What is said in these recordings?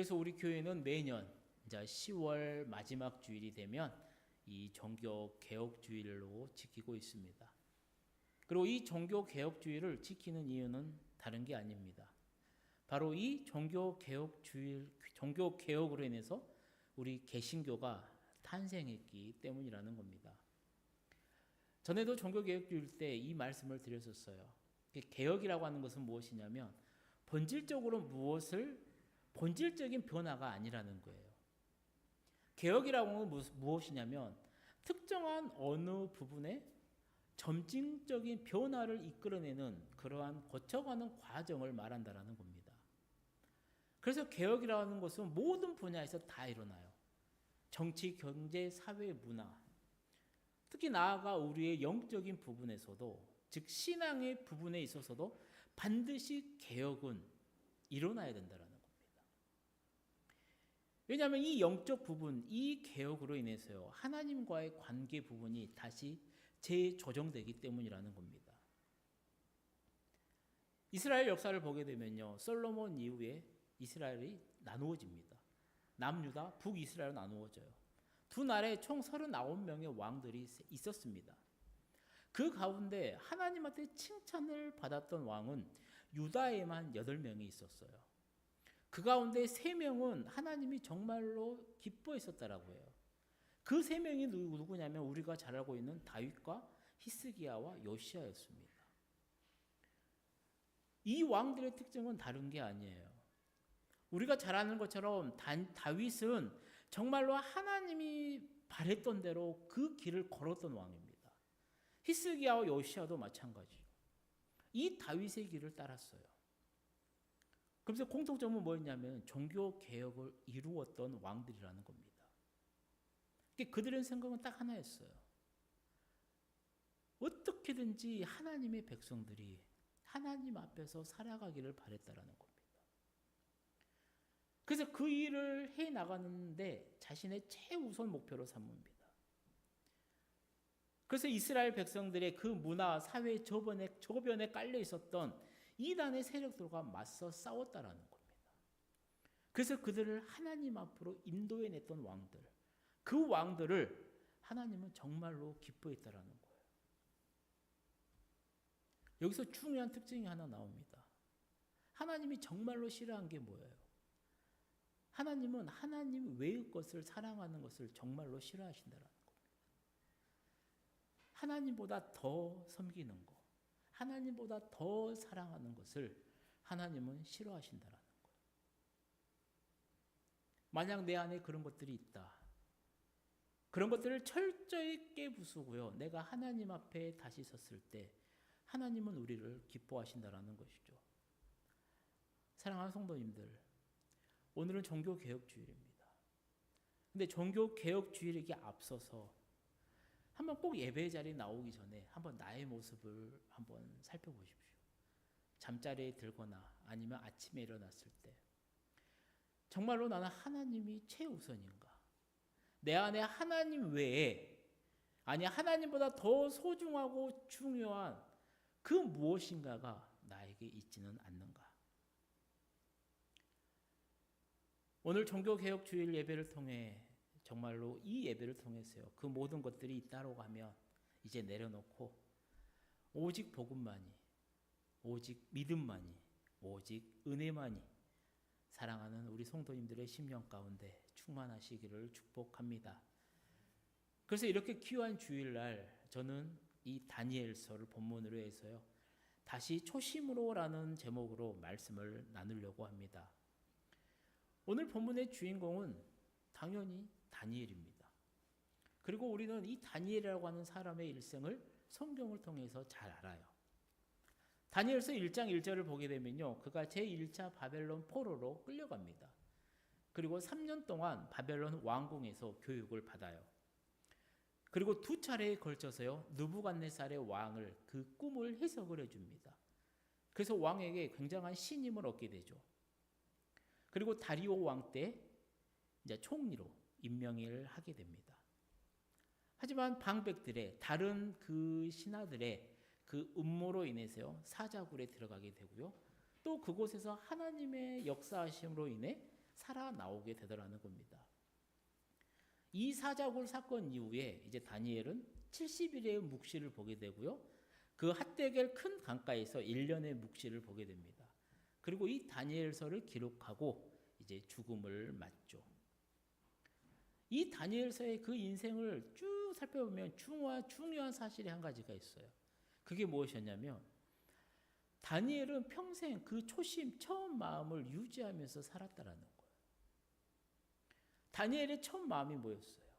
그래서 우리 교회는 매년 이제 10월 마지막 주일이 되면 이 종교 개혁 주일로 지키고 있습니다. 그리고 이 종교 개혁 주일을 지키는 이유는 다른 게 아닙니다. 바로 이 종교 개혁 주일 종교 개혁으로 인해서 우리 개신교가 탄생했기 때문이라는 겁니다. 전에도 종교 개혁 주일 때 이 말씀을 드렸었어요. 개혁이라고 하는 것은 무엇이냐면 본질적으로 무엇을 본질적인 변화가 아니라는 거예요. 개혁이라고 하는 무엇이냐면 특정한 어느 부분에 점진적인 변화를 이끌어내는 그러한 거쳐가는 과정을 말한다라는 겁니다. 그래서 개혁이라는 것은 모든 분야에서 다 일어나요. 정치, 경제, 사회, 문화. 특히 나아가 우리의 영적인 부분에서도 즉 신앙의 부분에 있어서도 반드시 개혁은 일어나야 겁니다. 왜냐하면 이 영적 부분, 이 개혁으로 인해서요 하나님과의 관계 부분이 다시 재조정되기 때문이라는 겁니다. 이스라엘 역사를 보게 되면요 솔로몬 이후에 이스라엘이 나누어집니다. 남유다, 북이스라엘 나누어져요. 두 나라에 총 39명의 왕들이 있었습니다. 그 가운데 하나님한테 칭찬을 받았던 왕은 유다에만 8명이 있었어요. 그 가운데 3명은 하나님이 정말로 기뻐했었다라고 해요. 그 세 명이 누구냐면 우리가 잘 알고 있는 다윗과 히스기야와 요시아였습니다. 이 왕들의 특징은 다른 게 아니에요. 우리가 잘 아는 것처럼 다 윗은 정말로 하나님이 바랬던 대로 그 길을 걸었던 왕입니다. 히스기야와 요시아도 마찬가지죠. 이 다윗의 길을 따랐어요. 그래서 공통점은 뭐였냐면 종교 개혁을 이루었던 왕들이라는 겁니다. 그들의 생각은 딱 하나였어요. 어떻게든지 하나님의 백성들이 하나님 앞에서 살아가기를 바랬다라는 겁니다. 그래서 그 일을 해 나가는데 자신의 최우선 목표로 삼습니다. 그래서 이스라엘 백성들의 그 문화, 사회 저변에, 깔려 있었던 이단의 세력들과 맞서 싸웠다라는 겁니다. 그래서 그들을 하나님 앞으로 인도해 냈던 왕들, 그 왕들을 하나님은 정말로 기뻐했다라는 거예요. 여기서 중요한 특징이 하나 나옵니다. 하나님이 정말로 싫어한 게 뭐예요? 하나님은 하나님 외의 것을 사랑하는 것을 정말로 싫어하신다라는 겁니다. 하나님보다 더 섬기는 것, 하나님보다 더 사랑하는 것을 하나님은 싫어하신다라는 거예요. 만약 내 안에 그런 것들이 있다. 그런 것들을 철저히 깨부수고요. 내가 하나님 앞에 다시 섰을 때 하나님은 우리를 기뻐하신다라는 것이죠. 사랑하는 성도님들, 오늘은 종교 개혁 주일입니다. 근데 종교 개혁 주일에게 앞서서 한번 꼭 예배 자리에 나오기 전에 한번 나의 모습을 한번 살펴보십시오. 잠자리에 들거나 아니면 아침에 일어났을 때 정말로 나는 하나님이 최우선인가? 내 안에 하나님 외에 아니 하나님보다 더 소중하고 중요한 그 무엇인가가 나에게 있지는 않는가? 오늘 종교 개혁 주일 예배를 통해 정말로 이 예배를 통해서요. 그 모든 것들이 있다고 하면 이제 내려놓고 오직 복음만이 오직 믿음만이 오직 은혜만이 사랑하는 우리 성도님들의 심령 가운데 충만하시기를 축복합니다. 그래서 이렇게 귀한 주일날 저는 이 다니엘서를 본문으로 해서요. 다시 초심으로라는 제목으로 말씀을 나누려고 합니다. 오늘 본문의 주인공은 당연히 다니엘입니다. 그리고 우리는 이 다니엘이라고 하는 사람의 일생을 성경을 통해서 잘 알아요. 다니엘서 1장 1절을 보게 되면요. 그가 제1차 바벨론 포로로 끌려갑니다. 그리고 3년 동안 바벨론 왕궁에서 교육을 받아요. 그리고 두 차례에 걸쳐서요. 느부갓네살의 왕을 그 꿈을 해석을 해 줍니다. 그래서 왕에게 굉장한 신임을 얻게 되죠. 그리고 다리오 왕 때 이제 총리로 임명을 하게 됩니다. 하지만 방백들의 다른 그 신하들의 그 음모로 인해서요 사자굴에 들어가게 되고요 또 그곳에서 하나님의 역사하심으로 인해 살아 나오게 되더라는 겁니다. 이 사자굴 사건 이후에 이제 다니엘은 70일의 묵시를 보게 되고요. 그 핫데겔 큰 강가에서 1년의 묵시를 보게 됩니다. 그리고 이 다니엘서를 기록하고 이제 죽음을 맞죠. 이 다니엘서의 그 인생을 쭉 살펴보면 중요한, 중요한 사실이 한 가지가 있어요. 그게 무엇이었냐면 다니엘은 평생 그 초심, 처음 마음을 유지하면서 살았다라는 거예요. 다니엘의 첫 마음이 뭐였어요?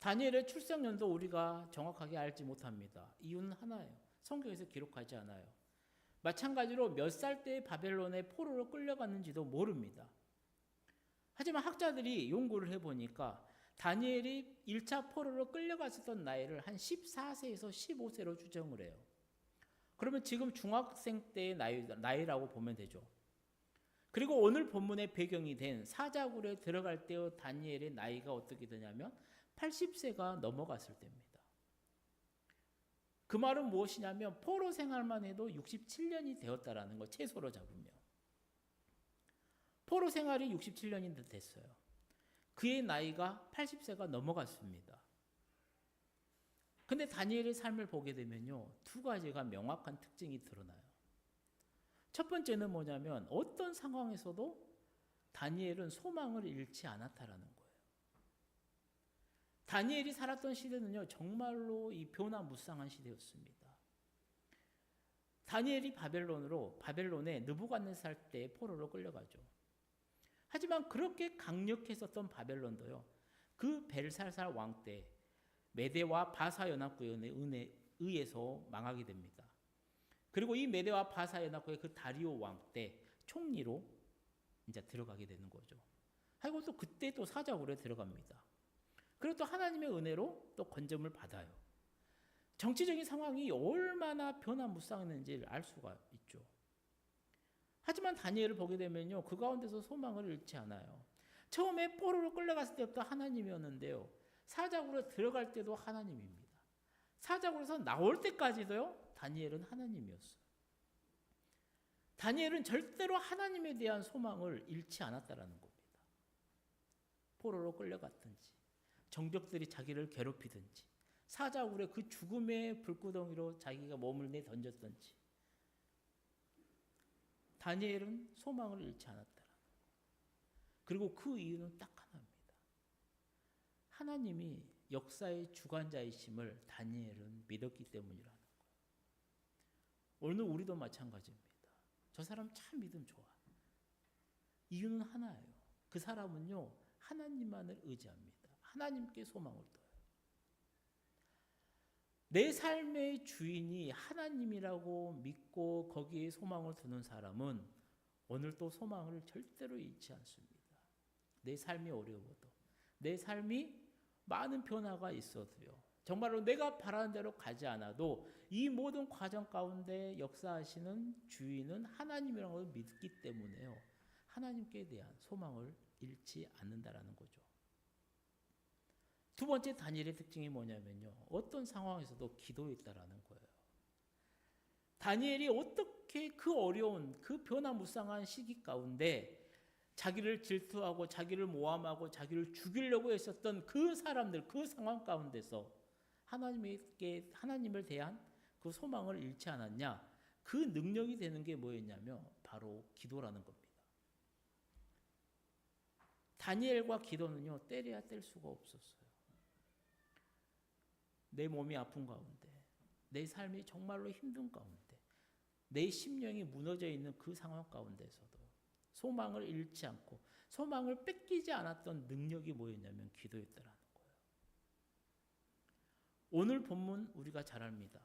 다니엘의 출생 연도 우리가 정확하게 알지 못합니다. 이유는 하나예요. 성경에서 기록하지 않아요. 마찬가지로 몇 살때 바벨론의 포로로 끌려갔는지도 모릅니다. 하지만 학자들이 연구를 해보니까 다니엘이 1차 포로로 끌려갔었던 나이를 한 14세에서 15세로 추정을 해요. 그러면 지금 중학생 때의 나이, 나이라고 보면 되죠. 그리고 오늘 본문의 배경이 된 사자굴에 들어갈 때의 다니엘의 나이가 어떻게 되냐면 80세가 넘어갔을 때입니다. 그 말은 무엇이냐면 포로 생활만 해도 67년이 되었다라는 거 최소로 잡으면 포로 생활이 67년이 됐어요. 그의 나이가 80세가 넘어갔습니다. 근데 다니엘의 삶을 보게 되면요. 두 가지가 명확한 특징이 드러나요. 첫 번째는 뭐냐면 어떤 상황에서도 다니엘은 소망을 잃지 않았다라는 거예요. 다니엘이 살았던 시대는요, 정말로 이 변화무쌍한 시대였습니다. 다니엘이 바벨론으로 바벨론에 느부갓네살 때 포로로 끌려가죠. 하지만 그렇게 강력했었던 바벨론도요, 그 벨살살 왕 때 메대와 바사 연합국에 의해서 망하게 됩니다. 그리고 이 메대와 바사 연합국의 그 다리오 왕 때 총리로 이제 들어가게 되는 거죠. 하고 또 그때 또 사자굴에 들어갑니다. 그리고 또 하나님의 은혜로 또 건점을 받아요. 정치적인 상황이 얼마나 변화무쌍했는지를 알 수가. 하지만 다니엘을 보게 되면요. 그 가운데서 소망을 잃지 않아요. 처음에 포로로 끌려갔을 때부터 하나님이었는데요. 사자굴에 들어갈 때도 하나님입니다. 사자굴에서 나올 때까지도요. 다니엘은 하나님이었어요. 다니엘은 절대로 하나님에 대한 소망을 잃지 않았다라는 겁니다. 포로로 끌려갔든지 정적들이 자기를 괴롭히든지 사자굴의 그 죽음의 불구덩이로 자기가 몸을 내 던졌든지 다니엘은 소망을 잃지 않았다라는 그리고 그 이유는 딱 하나입니다. 하나님이 역사의 주관자이심을 다니엘은 믿었기 때문이라는 거예요. 오늘 우리도 마찬가지입니다. 저 사람 참 믿음 좋아. 이유는 하나예요. 그 사람은요, 하나님만을 의지합니다. 하나님께 소망을. 내 삶의 주인이 하나님이라고 믿고 거기에 소망을 두는 사람은 오늘도 소망을 절대로 잃지 않습니다. 내 삶이 어려워도, 내 삶이 많은 변화가 있어도요. 정말로 내가 바라는 대로 가지 않아도 이 모든 과정 가운데 역사하시는 주인은 하나님이라는 걸 믿기 때문에요. 하나님께 대한 소망을 잃지 않는다라는 거죠. 두 번째 다니엘의 특징이 뭐냐면요. 어떤 상황에서도 기도했다라는 거예요. 다니엘이 어떻게 그 어려운 그 변화무쌍한 시기 가운데 자기를 질투하고 자기를 모함하고 자기를 죽이려고 했었던 그 사람들 그 상황 가운데서 하나님께 하나님을 대한 그 소망을 잃지 않았냐? 그 능력이 되는 게 뭐였냐면 바로 기도라는 겁니다. 다니엘과 기도는요 때려야 뗄 수가 없었어요. 내 몸이 아픈 가운데, 내 삶이 정말로 힘든 가운데, 내 심령이 무너져 있는 그 상황 가운데서도 소망을 잃지 않고 소망을 뺏기지 않았던 능력이 뭐였냐면 기도였다라는 거예요. 오늘 본문 우리가 잘 압니다.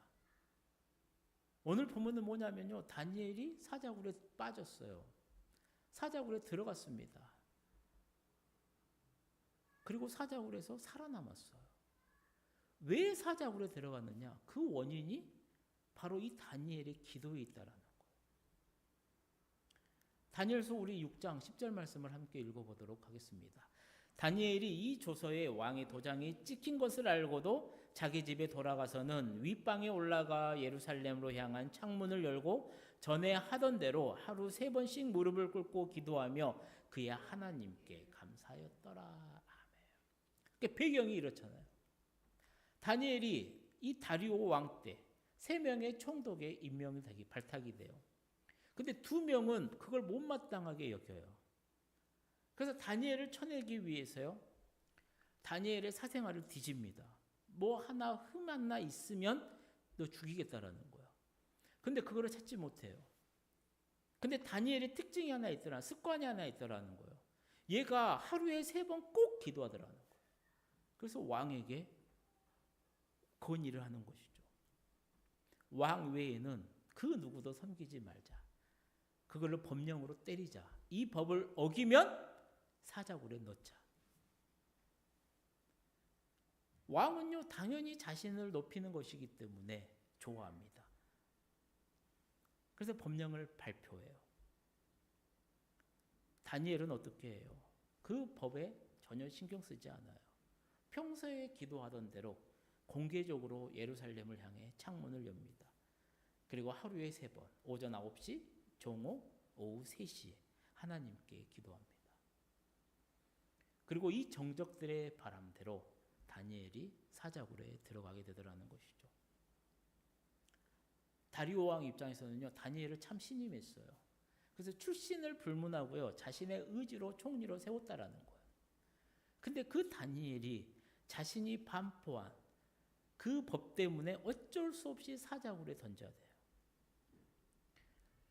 오늘 본문은 뭐냐면요. 다니엘이 사자굴에 빠졌어요. 사자굴에 들어갔습니다. 그리고 사자굴에서 살아남았어요. 왜 사자굴에 들어갔느냐? 그 원인이 바로 이 다니엘의 기도에 있다라는 거예요. 다니엘서 우리 6장 10절 말씀을 함께 읽어보도록 하겠습니다. 다니엘이 이 조서에 왕의 도장이 찍힌 것을 알고도 자기 집에 돌아가서는 윗방에 올라가 예루살렘으로 향한 창문을 열고 전에 하던 대로 하루 세 번씩 무릎을 꿇고 기도하며 그의 하나님께 감사하였더라. 아멘. 그 배경이 이렇잖아요. 다니엘이 이 다리오 왕 때 세 명의 총독에 임명이 되기 발탁이 돼요. 근데 두 명은 그걸 못마땅하게 여겨요. 그래서 다니엘을 쳐내기 위해서요. 다니엘의 사생활을 뒤집니다. 뭐 하나 흠 하나 있으면 너 죽이겠다라는 거야. 근데 그거를 찾지 못해요. 근데 다니엘의 특징이 하나 있더라. 습관이 하나 있더라는 거예요. 얘가 하루에 세 번 꼭 기도하더라는 거예요. 그래서 왕에게 건의를 하는 것이죠. 왕 외에는 그 누구도 섬기지 말자. 그걸로 법령으로 때리자. 이 법을 어기면 사자굴에 넣자. 왕은요 당연히 자신을 높이는 것이기 때문에 좋아합니다. 그래서 법령을 발표해요. 다니엘은 어떻게 해요? 그 법에 전혀 신경 쓰지 않아요. 평소에 기도하던 대로 공개적으로 예루살렘을 향해 창문을 엽니다. 그리고 하루에 세 번, 오전 9시, 종오, 오후 3시에 하나님께 기도합니다. 그리고 이 정적들의 바람대로 다니엘이 사자굴에 들어가게 되더라는 것이죠. 다리오 왕 입장에서는요, 다니엘을 참 신임했어요. 그래서 출신을 불문하고요, 자신의 의지로 총리로 세웠다라는 거예요. 근데 그 다니엘이 자신이 반포한 그 법 때문에 어쩔 수 없이 사자굴에 던져야 돼요.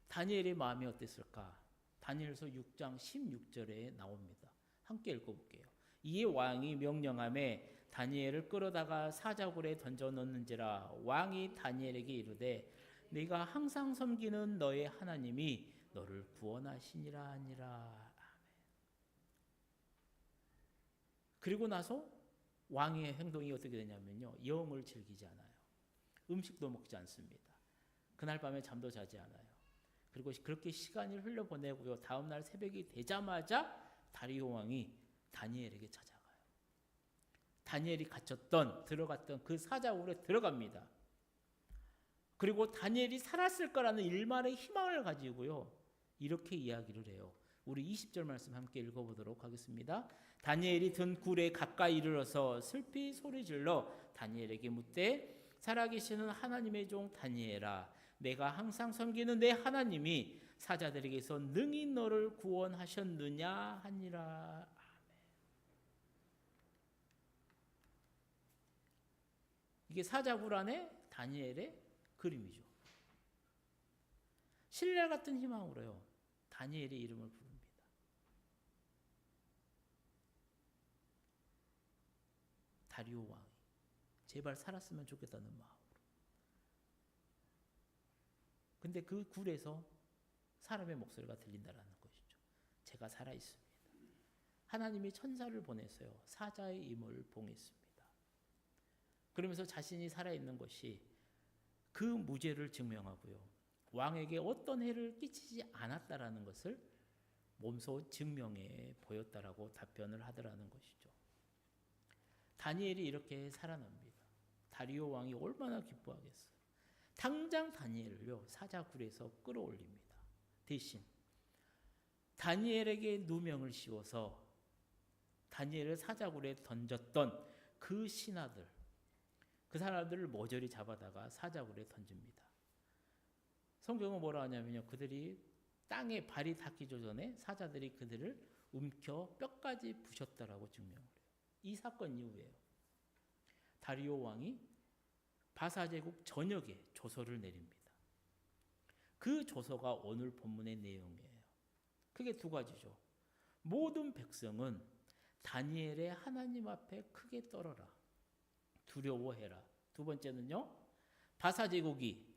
다니엘의 마음이 어땠을까? 다니엘서 6장 16절에 나옵니다. 함께 읽어볼게요. 이에 왕이 명령함에 다니엘을 끌어다가 사자굴에 던져 넣는지라 왕이 다니엘에게 이르되 네가 항상 섬기는 너의 하나님이 너를 구원하시니라 하니라. 그리고 나서 왕의 행동이 어떻게 되냐면요. 영을 즐기지 않아요. 음식도 먹지 않습니다. 그날 밤에 잠도 자지 않아요. 그리고 그렇게 시간을 흘려보내고요. 다음 날 새벽이 되자마자 다리오 왕이 다니엘에게 찾아가요. 다니엘이 갇혔던 들어갔던 그 사자굴에 들어갑니다. 그리고 다니엘이 살았을 거라는 일말의 희망을 가지고요. 이렇게 이야기를 해요. 우리 20절 말씀 함께 읽어보도록 하겠습니다. 다니엘이 든 굴에 가까이 이르러서 슬피 소리질러 다니엘에게 묻되 살아계시는 하나님의 종 다니엘아 내가 항상 섬기는 내 하나님이 사자들에게서 능히 너를 구원하셨느냐 하니라. 이게 사자굴 안에 다니엘의 그림이죠. 신뢰 같은 희망으로요. 다니엘의 이름을 부릅니다. 다리오 왕이 제발 살았으면 좋겠다는 마음으로. 근데 그 굴에서 사람의 목소리가 들린다라는 것이죠. 제가 살아 있습니다. 하나님이 천사를 보내서요. 사자의 임을 봉했습니다. 그러면서 자신이 살아 있는 것이 그 무죄를 증명하고요. 왕에게 어떤 해를 끼치지 않았다라는 것을 몸소 증명해 보였다라고 답변을 하더라는 것이죠. 다니엘이 이렇게 살아납니다. 다리오 왕이 얼마나 기뻐하겠어요. 당장 다니엘을요 사자굴에서 끌어올립니다. 대신 다니엘에게 누명을 씌워서 다니엘을 사자굴에 던졌던 그 신하들 그 사람들을 모조리 잡아다가 사자굴에 던집니다. 성경은 뭐라 하냐면요. 그들이 땅에 발이 닿기 전에 사자들이 그들을 움켜 뼈까지 부셨다라고 해요. 이 사건 이후에요. 다리오 왕이 바사 제국 전역에 조서를 내립니다. 그 조서가 오늘 본문의 내용이에요. 크게 두 가지죠. 모든 백성은 다니엘의 하나님 앞에 크게 떨어라. 두려워해라. 두 번째는요. 바사 제국이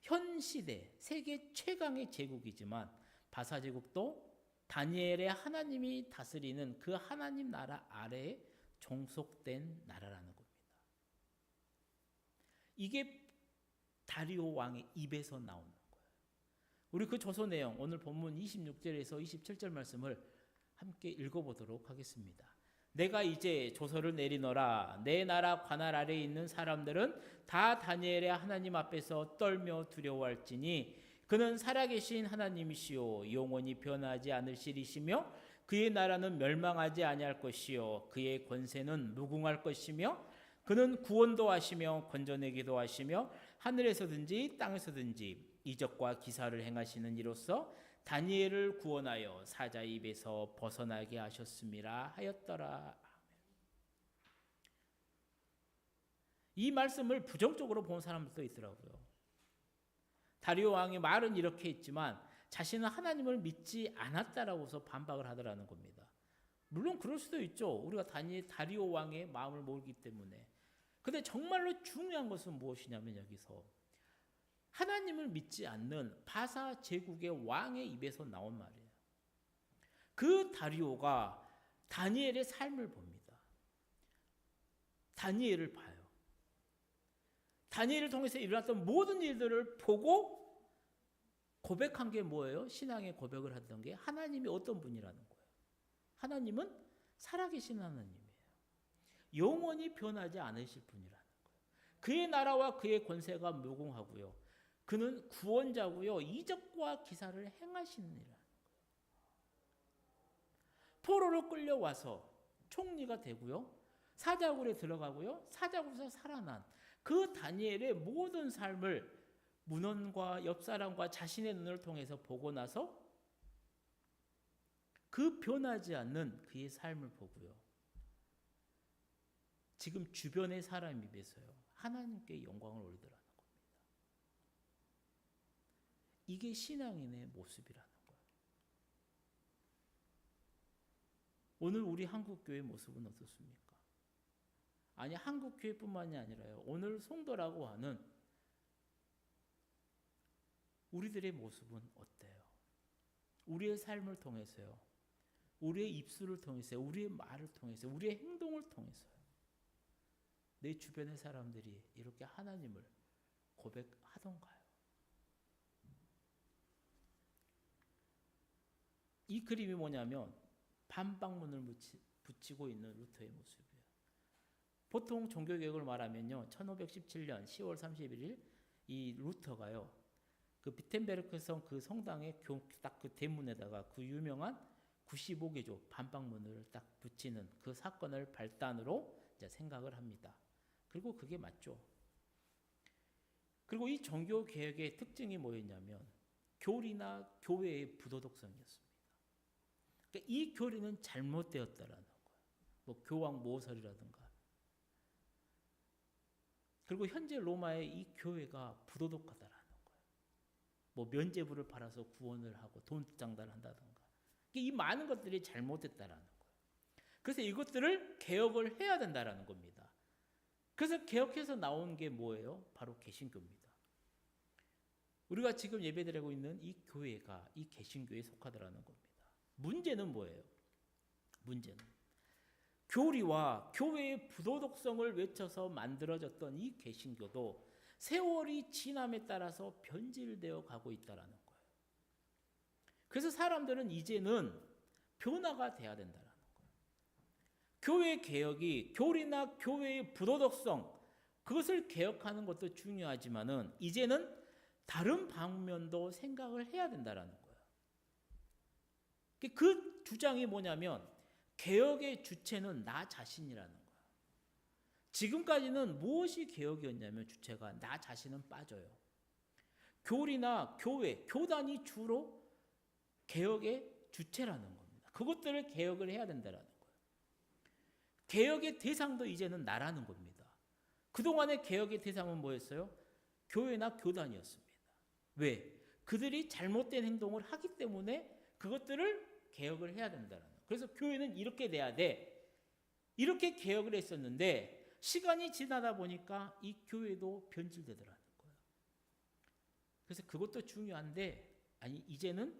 현 시대 세계 최강의 제국이지만 바사 제국도 다니엘의 하나님이 다스리는 그 하나님 나라 아래에 종속된 나라라는 겁니다. 이게 다리오 왕의 입에서 나오는 거예요. 우리 그 조서 내용 오늘 본문 26절에서 27절 말씀을 함께 읽어보도록 하겠습니다. 내가 이제 조서를 내리노라 내 나라 관할 아래에 있는 사람들은 다 다니엘의 하나님 앞에서 떨며 두려워할지니 그는 살아계신 하나님이시요 영원히 변하지 않으시리시며 그의 나라는 멸망하지 아니할 것이요 그의 권세는 무궁할 것이며 그는 구원도 하시며 건져내기도 하시며 하늘에서든지 땅에서든지 이적과 기사를 행하시는 이로써 다니엘을 구원하여 사자의 입에서 벗어나게 하셨음이라 하였더라. 이 말씀을 부정적으로 본 사람들도 있더라고요. 다리오 왕의 말은 이렇게 했지만 자신은 하나님을 믿지 않았다라고서 반박을 하더라는 겁니다. 물론 그럴 수도 있죠. 우리가 다니 다리오 왕의 마음을 모르기 때문에. 근데 정말로 중요한 것은 무엇이냐면 여기서 하나님을 믿지 않는 바사 제국의 왕의 입에서 나온 말이에요. 그 다리오가 다니엘의 삶을 봅니다. 다니엘을 봐요. 다니엘을 통해서 일어났던 모든 일들을 보고 고백한 게 뭐예요? 신앙의 고백을 했던 게 하나님이 어떤 분이라는 거예요. 하나님은 살아계신 하나님이에요. 영원히 변하지 않으실 분이라는 거예요. 그의 나라와 그의 권세가 무궁하고요. 그는 구원자고요. 이적과 기사를 행하시는 거예요. 포로로 끌려와서 총리가 되고요. 사자굴에 들어가고요. 사자굴에서 살아난 그 다니엘의 모든 삶을 문헌과 옆 사람과 자신의 눈을 통해서 보고 나서 그 변하지 않는 그의 삶을 보고요. 지금 주변의 사람 입에서요. 하나님께 영광을 올리더라는 겁니다. 이게 신앙인의 모습이라는 거예요. 오늘 우리 한국교회 모습은 어떻습니까? 아니 한국교회뿐만이 아니라요. 오늘 송도라고 하는 우리들의 모습은 어때요? 우리의 삶을 통해서요. 우리의 입술을 통해서, 우리의 말을 통해서, 우리의 행동을 통해서요. 내 주변의 사람들이 이렇게 하나님을 고백하던가요? 이 그림이 뭐냐면 반박문을 붙이고 있는 루터의 모습이에요. 보통 종교개혁을 말하면요. 1517년 10월 31일 이 루터가요. 그 비텐베르크성 그 성당의 딱 그 대문에다가 그 유명한 95개조 반박문을 딱 붙이는 그 사건을 발단으로 이제 생각을 합니다. 그리고 그게 맞죠. 그리고 이 종교 개혁의 특징이 뭐였냐면 교리나 교회의 부도덕성이었습니다. 그러니까 이 교리는 잘못되었다라는 거예요. 뭐 교황 모설이라든가. 그리고 현재 로마의 이 교회가 부도덕하다라는 거예요. 뭐 면죄부를 팔아서 구원을 하고 돈 장단한다든가. 이 많은 것들이 잘못됐다라는 거예요. 그래서 이것들을 개혁을 해야 된다라는 겁니다. 그래서 개혁해서 나온 게 뭐예요? 바로 개신교입니다. 우리가 지금 예배드리고 있는 이 교회가 이 개신교에 속하더라는 겁니다. 문제는 뭐예요? 문제는 교리와 교회의 부도덕성을 외쳐서 만들어졌던 이 개신교도 세월이 지남에 따라서 변질되어 가고 있다라는 거예요. 그래서 사람들은 이제는 변화가 돼야 된다라는 거예요. 교회 개혁이 교리나 교회의 부도덕성 그것을 개혁하는 것도 중요하지만은 이제는 다른 방면도 생각을 해야 된다라는 거예요. 그 주장이 뭐냐면 개혁의 주체는 나 자신이라는 거야. 지금까지는 무엇이 개혁이었냐면 주체가 나 자신은 빠져요. 교리나 교회, 교단이 주로 개혁의 주체라는 겁니다. 그것들을 개혁을 해야 된다는 거예요. 개혁의 대상도 이제는 나라는 겁니다. 그동안의 개혁의 대상은 뭐였어요? 교회나 교단이었습니다. 왜? 그들이 잘못된 행동을 하기 때문에 그것들을 개혁을 해야 된다는 거예요. 그래서 교회는 이렇게 돼야 돼. 이렇게 개혁을 했었는데 시간이 지나다 보니까 이 교회도 변질되더라는 거예요. 그래서 그것도 중요한데 아니 이제는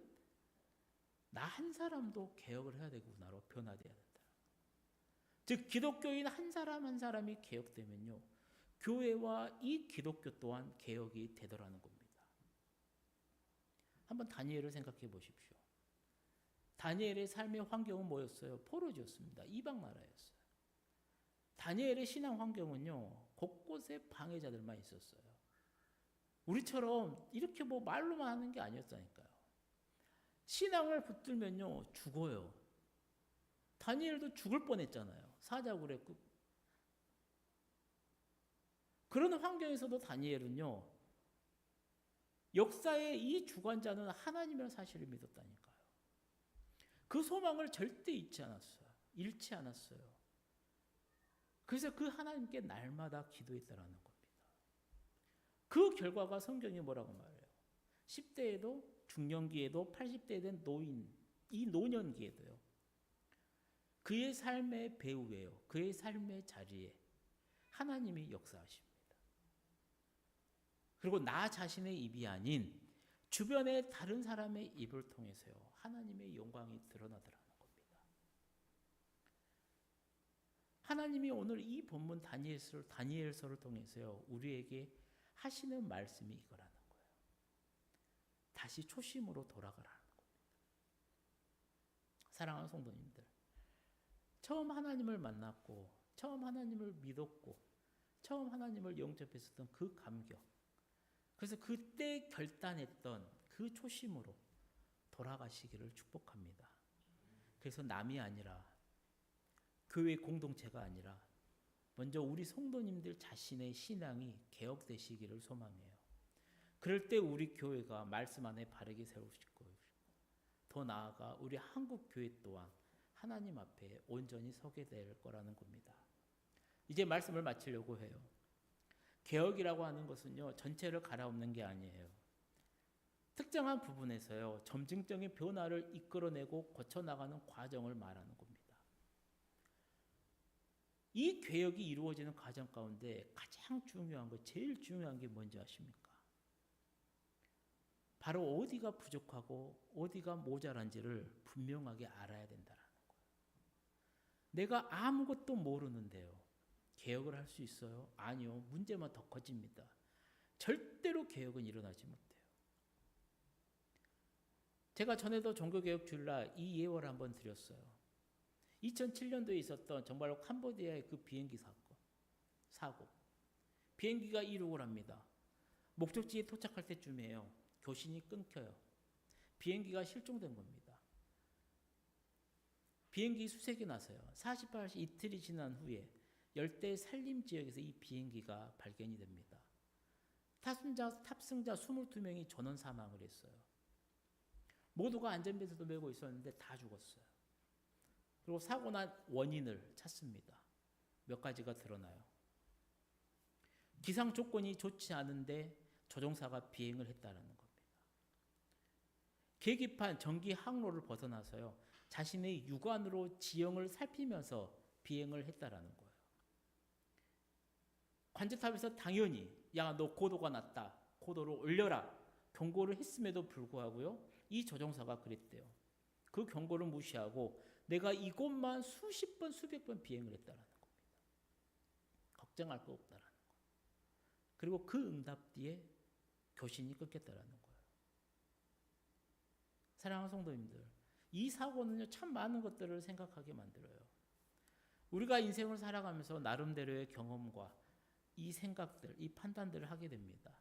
나 한 사람도 개혁을 해야 되구나로 변화돼야 된다. 즉 기독교인 한 사람 한 사람이 개혁되면요. 교회와 이 기독교 또한 개혁이 되더라는 겁니다. 한번 다니엘을 생각해 보십시오. 다니엘의 삶의 환경은 뭐였어요? 포로지였습니다. 이방 나라였어요. 다니엘의 신앙 환경은요, 곳곳에 방해자들만 있었어요. 우리처럼 이렇게 뭐 말로만 하는 게 아니었다니까요. 신앙을 붙들면요 죽어요. 다니엘도 죽을 뻔했잖아요. 사자굴에 그 그런 환경에서도 다니엘은요 역사의 이 주관자는 하나님이라는 사실을 믿었다니까요. 그 소망을 절대 잊지 않았어요. 잃지 않았어요. 그래서 그 하나님께 날마다 기도했다라는 겁니다. 그 결과가 성경이 뭐라고 말해요? 10대에도 중년기에도 80대 된 노인, 이 노년기에도요. 그의 삶의 배후에요. 그의 삶의 자리에 하나님이 역사하십니다. 그리고 나 자신의 입이 아닌 주변의 다른 사람의 입을 통해서요. 하나님의 영광이 드러나더라는 겁니다. 하나님이 오늘 이 본문 다니엘서를, 다니엘서를 통해서요. 우리에게 하시는 말씀이 이거라는 거예요. 다시 초심으로 돌아가라는 겁니다. 사랑하는 성도님들. 처음 하나님을 만났고, 처음 하나님을 믿었고, 처음 하나님을 영접했었던 그 감격. 그래서 그때 결단했던 그 초심으로 돌아가시기를 축복합니다. 그래서 남이 아니라 교회 공동체가 아니라 먼저 우리 성도님들 자신의 신앙이 개혁되시기를 소망해요. 그럴 때 우리 교회가 말씀 안에 바르게 세우실 거예요. 더 나아가 우리 한국 교회 또한 하나님 앞에 온전히 서게 될 거라는 겁니다. 이제 말씀을 마치려고 해요. 개혁이라고 하는 것은요, 전체를 갈아엎는 게 아니에요. 특정한 부분에서요, 점증적인 변화를 이끌어내고 거쳐나가는 과정을 말하는 겁니다. 이 개혁이 이루어지는 과정 가운데 가장 중요한 거, 제일 중요한 게 뭔지 아십니까? 바로 어디가 부족하고 어디가 모자란지를 분명하게 알아야 된다는 거예요. 내가 아무것도 모르는데요. 개혁을 할 수 있어요? 아니요. 문제만 더 커집니다. 절대로 개혁은 일어나지 못해요. 제가 전에도 종교개혁 주일날 이 예화를 한번 드렸어요. 2007년도에 있었던 정말로 캄보디아의 그 비행기 사건, 사고. 비행기가 이륙을 합니다. 목적지에 도착할 때쯤이에요. 교신이 끊겨요. 비행기가 실종된 겁니다. 비행기 수색이 나서요. 48시 이틀이 지난 후에 열대 산림 지역에서 이 비행기가 발견이 됩니다. 탑승자, 탑승자 22명이 전원 사망을 했어요. 모두가 안전벨트도 메고 있었는데 다 죽었어요. 그리고 사고 난 원인을 찾습니다. 몇 가지가 드러나요. 기상 조건이 좋지 않은데 조종사가 비행을 했다는 겁니다. 계기판 전기 항로를 벗어나서요. 자신의 육안으로 지형을 살피면서 비행을 했다라는 거예요. 관제탑에서 당연히 야 너 고도가 낮다. 고도를 올려라. 경고를 했음에도 불구하고요. 이 조종사가 그랬대요. 그 경고를 무시하고 내가 이곳만 수십 번 수백 번 비행을 했다라는 겁니다. 걱정할 거 없다라는 거. 그리고 그 응답 뒤에 교신이 끊겼다라는 거예요. 사랑하는 성도님들, 이 사고는요 참 많은 것들을 생각하게 만들어요. 우리가 인생을 살아가면서 나름대로의 경험과 이 생각들, 이 판단들을 하게 됩니다.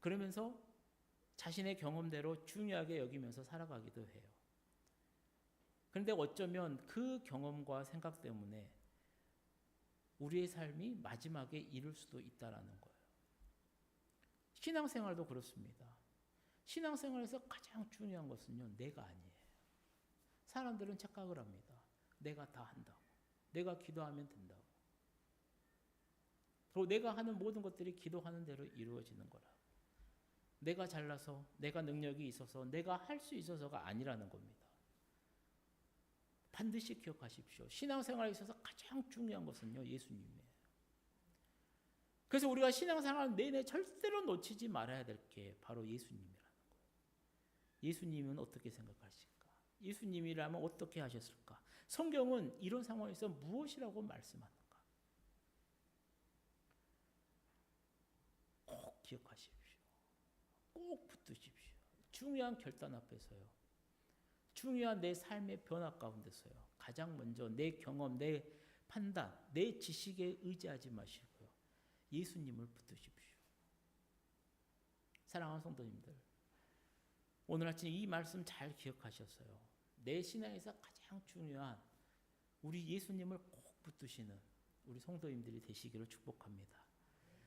그러면서 자신의 경험대로 중요하게 여기면서 살아가기도 해요. 그런데 어쩌면 그 경험과 생각 때문에 우리의 삶이 마지막에 이룰 수도 있다라는 거예요. 신앙생활도 그렇습니다. 신앙생활에서 가장 중요한 것은요, 내가 아니에요. 사람들은 착각을 합니다. 내가 다 한다고. 내가 기도하면 된다고. 그리고 내가 하는 모든 것들이 기도하는 대로 이루어지는 거라. 내가 잘나서, 내가 능력이 있어서, 내가 할 수 있어서가 아니라는 겁니다. 반드시 기억하십시오. 신앙생활에 있어서 가장 중요한 것은요, 예수님이에요. 그래서 우리가 신앙생활 내내 절대로 놓치지 말아야 될 게 바로 예수님이라는 거예요. 예수님은 어떻게 생각하실까? 예수님이라면 어떻게 하셨을까? 성경은 이런 상황에서 무엇이라고 말씀하는가? 꼭 기억하십시오. 꼭 붙드십시오. 중요한 결단 앞에서요. 중요한 내 삶의 변화 가운데서요. 가장 먼저 내 경험, 내 판단, 내 지식에 의지하지 마시고요. 예수님을 붙드십시오. 사랑하는 성도님들, 오늘 아침 이 말씀 잘 기억하셨어요. 내 신앙에서 가장 중요한 우리 예수님을 꼭 붙드시는 우리 성도님들이 되시기를 축복합니다.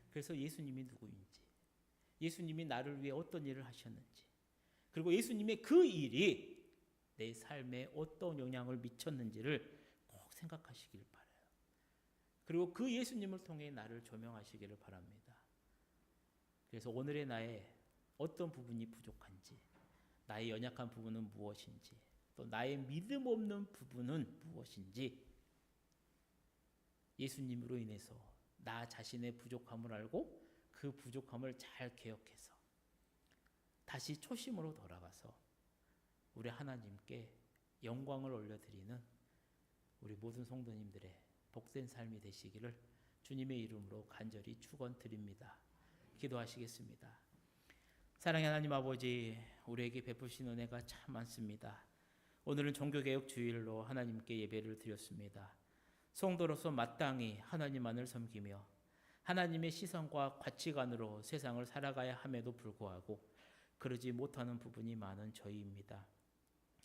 그래서 예수님이 누구인지, 예수님이 나를 위해 어떤 일을 하셨는지, 그리고 예수님의 그 일이 내 삶에 어떤 영향을 미쳤는지를 꼭 생각하시길 바라요. 그리고 그 예수님을 통해 나를 조명하시기를 바랍니다. 그래서 오늘의 나의 어떤 부분이 부족한지, 나의 연약한 부분은 무엇인지, 또 나의 믿음 없는 부분은 무엇인지, 예수님으로 인해서 나 자신의 부족함을 알고 그 부족함을 잘 기억해서 다시 초심으로 돌아가서 우리 하나님께 영광을 올려드리는 우리 모든 성도님들의 복된 삶이 되시기를 주님의 이름으로 간절히 축원드립니다. 기도하시겠습니다. 사랑의 하나님 아버지, 우리에게 베푸신 은혜가 참 많습니다. 오늘은 종교개혁 주일로 하나님께 예배를 드렸습니다. 성도로서 마땅히 하나님만을 섬기며 하나님의 시선과 가치관으로 세상을 살아가야 함에도 불구하고 그러지 못하는 부분이 많은 저희입니다.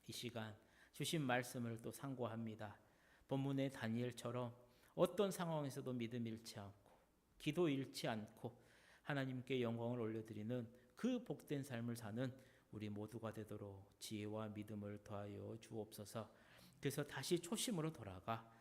이 시간 주신 말씀을 또 상고합니다. 본문의 다니엘처럼 어떤 상황에서도 믿음 잃지 않고 기도 잃지 않고 하나님께 영광을 올려드리는 그 복된 삶을 사는 우리 모두가 되도록 지혜와 믿음을 더하여 주옵소서. 그래서 다시 초심으로 돌아가